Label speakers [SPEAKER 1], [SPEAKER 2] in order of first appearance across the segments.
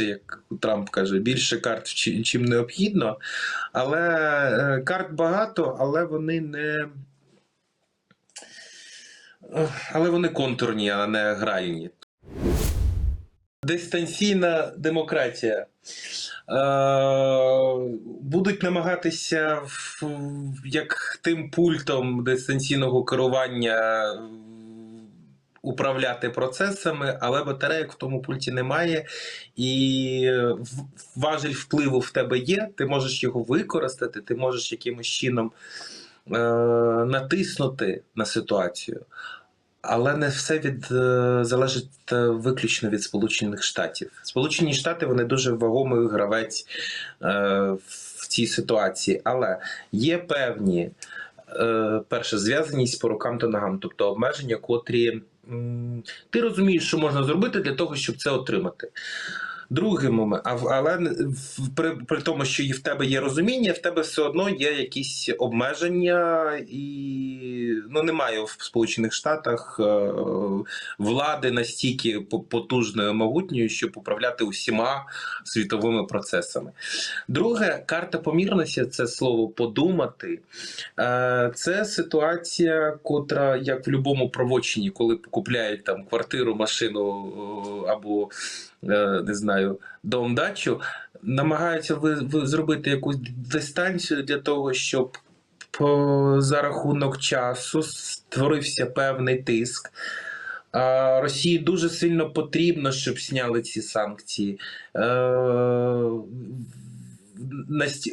[SPEAKER 1] як Трамп каже, більше карт, чим необхідно. Але е, карт багато, але вони не. Але вони контурні, а не гральні. Дистанційна демократія. Е, будуть намагатися як тим пультом дистанційного керування е, управляти процесами, але батарейок в тому пульті немає, і в- важель впливу в тебе є. Ти можеш його використати, ти можеш якимось чином е, натиснути на ситуацію. Але не все від е, залежить е, виключно від Сполучених Штатів. Сполучені Штати вони дуже вагомий гравець е, в цій ситуації, але є певні е, перше зв'язаність по рукам та ногам, тобто обмеження, котрі ти розумієш, що можна зробити для того, щоб це отримати. Другий момент, але при, при тому, що в тебе є розуміння, в тебе все одно є якісь обмеження, і ну немає в Сполучених Штатах е, влади настільки по- потужної, могутньої, щоб управляти усіма світовими процесами. Друге, карта помірності це слово подумати. Е, Це ситуація, котра, як в будь-якому правочині, коли купляють там квартиру, машину е, або не знаю, дом дачу, намагаються ви, ви зробити якусь дистанцію для того, щоб по, за рахунок часу створився певний тиск. А Росії дуже сильно потрібно, щоб зняли ці санкції. Е,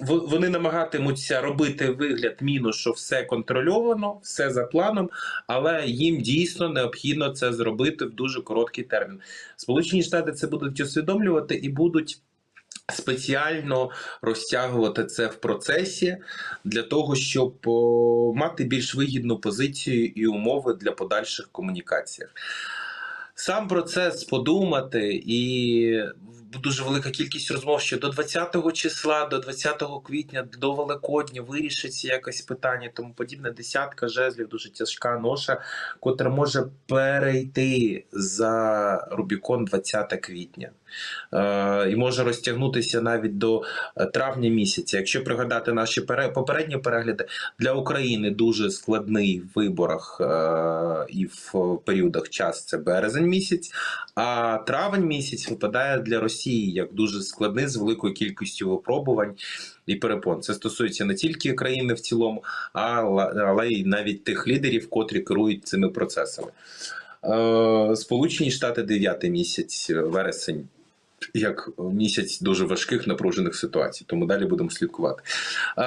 [SPEAKER 1] Вони намагатимуться робити вигляд міну, що все контрольовано, все за планом, але їм дійсно необхідно це зробити в дуже короткий термін. Сполучені Штати це будуть усвідомлювати і будуть. Спеціально розтягувати це в процесі для того, щоб мати більш вигідну позицію і умови для подальших комунікаціях. Сам процес подумати і дуже велика кількість розмов, що до 20 числа, до 20 квітня, до Великодня вирішиться якесь питання, тому подібне. Десятка жезлів, дуже тяжка ноша, котра може перейти за Рубікон 20 квітня. Е, і може розтягнутися навіть до е, травня місяця. Якщо пригадати наші пере- попередні перегляди, для України дуже складний в виборах е, і в періодах час це березень місяць, а травень місяць випадає для Росії як дуже складний з великою кількістю випробувань і перепон. Це стосується не тільки країни в цілому, але, й навіть тих лідерів, котрі керують цими процесами. Сполучені Штати 9 місяць, вересень. Як місяць дуже важких напружених ситуацій, тому далі будемо слідкувати. Е,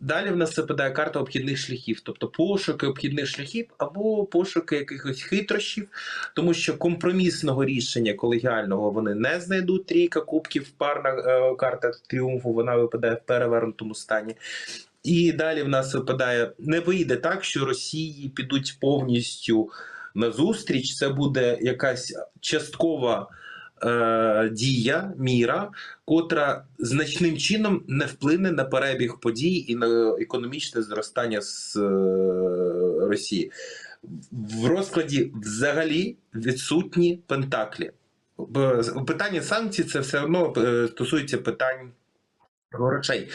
[SPEAKER 1] далі в нас випадає карта обхідних шляхів, тобто пошуки обхідних шляхів або пошуки якихось хитрощів, тому що компромісного рішення колегіального вони не знайдуть. Трійка кубків, парна е, карта тріумфу, вона випадає в перевернутому стані. І далі в нас випадає: не вийде так, що Росії підуть повністю на зустріч. Це буде якась часткова е, дія, міра, котра значним чином не вплине на перебіг подій і на економічне зростання з е, Росії. В розкладі взагалі відсутні пентаклі. Питання санкцій це все одно е, стосується питань грошей.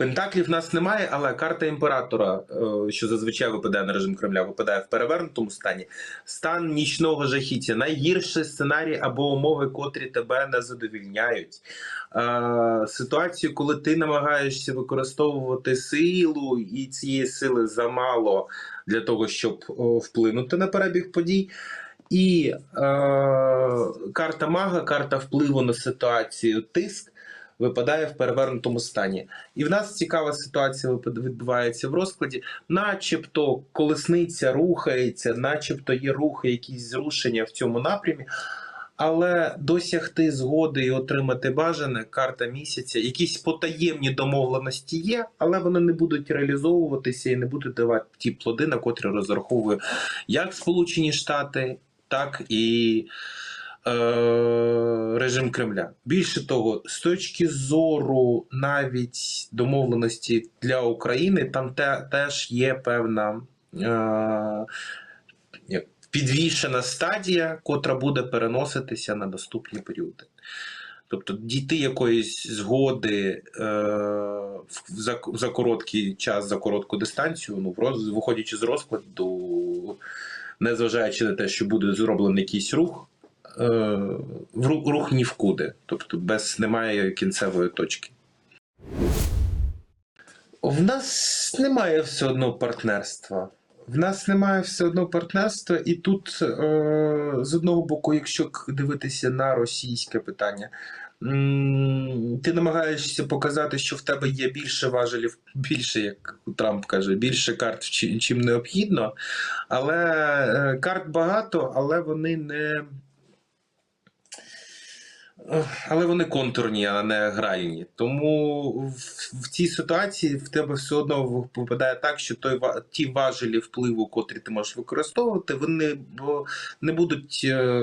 [SPEAKER 1] Пентаклів в нас немає, але карта імператора, е, що зазвичай випадає на режим Кремля, випадає в перевернутому стані. Стан нічного жахіття, найгірший сценарій або умови, котрі тебе не задовільняють. Е, Ситуацію, коли ти намагаєшся використовувати силу, і цієї сили замало для того, щоб вплинути на перебіг подій. І е, карта мага, карта впливу на ситуацію, тиск випадає в перевернутому стані. І в нас цікава ситуація відбувається в розкладі, начебто колесниця рухається, начебто є рухи, якісь зрушення в цьому напрямі. Але досягти згоди і отримати бажане карта місяця, якісь потаємні домовленості є, але вони не будуть реалізовуватися і не будуть давати ті плоди, на котрі розраховує як Сполучені Штати, так і режим Кремля. Більше того, з точки зору навіть домовленості для України, там те, теж є певна. Е, підвішена стадія, котра буде переноситися на наступні періоди. Тобто дійти якоїсь згоди е, за, за короткий час, за коротку дистанцію, ну, роз, виходячи з розкладу, незважаючи на те, що буде зроблений якийсь рух, е, рух ні в куди. Тобто без немає кінцевої точки. В нас немає все одно партнерства. В нас немає все одно партнерства, і тут е, з одного боку, якщо дивитися на російське питання, ти намагаєшся показати, що в тебе є більше важелів, більше, як Трамп каже, більше карт, чим необхідно. Але е, карт багато, але вони не. Але вони контурні, а не гральні. Тому в, в цій ситуації в тебе все одно випадає так, що той ті важелі впливу, котрі ти можеш використовувати, вони не будуть е,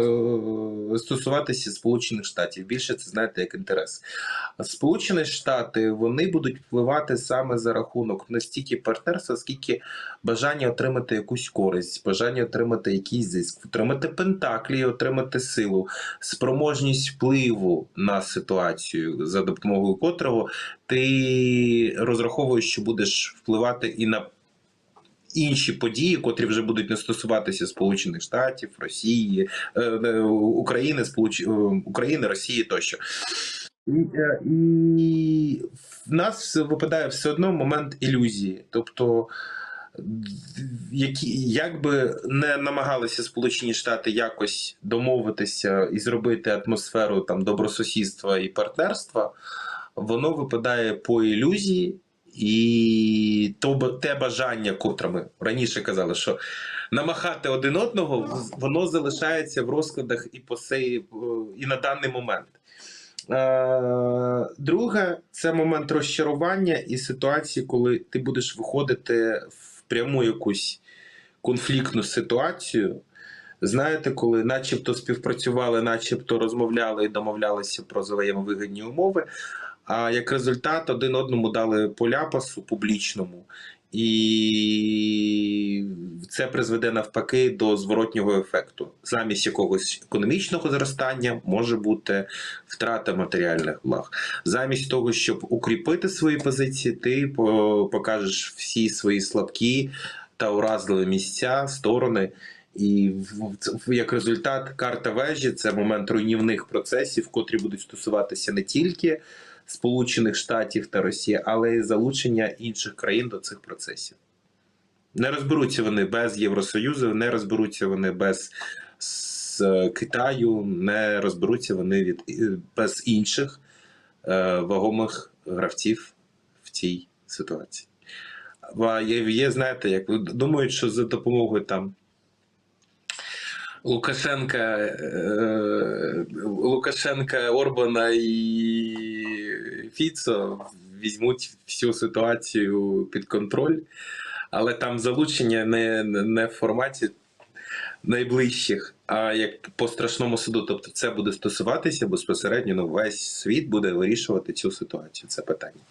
[SPEAKER 1] стосуватися Сполучених Штатів. Більше це знаєте як інтерес. Сполучені Штати вони будуть впливати саме за рахунок не стільки партнерства, скільки бажання отримати якусь користь, бажання отримати якийсь зиск, отримати пентаклі, отримати силу спроможність впливу на ситуацію, за допомогою котрого ти розраховуєш, що будеш впливати і на інші події, котрі вже будуть не стосуватися Сполучених Штатів, Росії, е, е, України, Сполуч... е, України, Росії тощо. І в нас випадає все одно момент ілюзії. Тобто, які, як не намагалися Сполучені Штати якось домовитися і зробити атмосферу там добросусідства і партнерства, воно випадає по ілюзії, і то те бажання, котре ми раніше казали, що намахати один одного, воно залишається в розкладах і по сей, і на даний момент. Е, Друге, це момент розчарування і ситуації, коли ти будеш виходити в пряму якусь конфліктну ситуацію. Знаєте, коли начебто співпрацювали, начебто розмовляли і домовлялися про взаємовигідні умови, а як результат один одному дали поляпасу публічному, і це призведе навпаки до зворотнього ефекту. Замість якогось економічного зростання може бути втрата матеріальних благ. Замість того, щоб укріпити свої позиції, ти покажеш всі свої слабкі та уразливі місця, сторони. І як результат, карта вежі це момент руйнівних процесів, котрі будуть стосуватися не тільки Сполучених Штатів та Росії, але й залучення інших країн до цих процесів. Не розберуться вони без Євросоюзу, не розберуться вони без з Китаю, не розберуться вони від без інших е, вагомих гравців в цій ситуації. Є, знаєте, як думають, що за допомогою там Лукашенка, е, Лукашенка, Орбана і Фіцо візьмуть всю ситуацію під контроль, але там залучення не, не в форматі найближчих, а як по страшному суду. Тобто це буде стосуватися безпосередньо, ну, весь світ буде вирішувати цю ситуацію. Це питання.